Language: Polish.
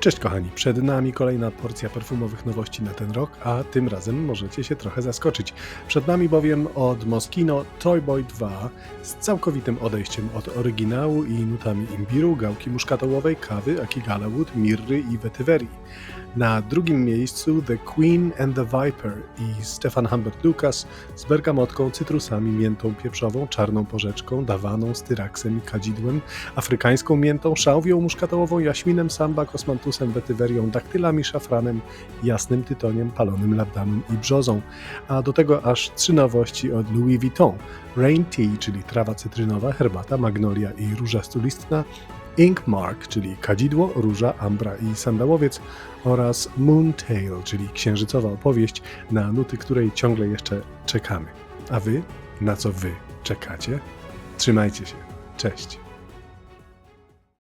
Cześć kochani, przed nami kolejna porcja perfumowych nowości na ten rok, a tym razem możecie się trochę zaskoczyć. Przed nami bowiem od Moschino Toy Boy 2 z całkowitym odejściem od oryginału i nutami imbiru, gałki muszkatołowej, kawy, akigala mirry i wetywerii. Na drugim miejscu The Queen and the Viper i Stefan Humbert Lucas z bergamotką, cytrusami, miętą pieprzową, czarną porzeczką, dawaną, styraksem i kadzidłem, afrykańską miętą, szałwią muszkatołową, jaśminem, samba, kosmantusem, wetywerią, daktylami, szafranem, jasnym tytoniem, palonym labdanem i brzozą. A do tego aż trzy nowości od Louis Vuitton. Rain Tea, czyli trawa cytrynowa, herbata, magnolia i róża stulistna, Ink Mark, czyli kadzidło, róża, ambra i sandałowiec oraz Moon Tale, czyli księżycowa opowieść, na nuty której ciągle jeszcze czekamy. A wy? Na co wy czekacie? Trzymajcie się. Cześć.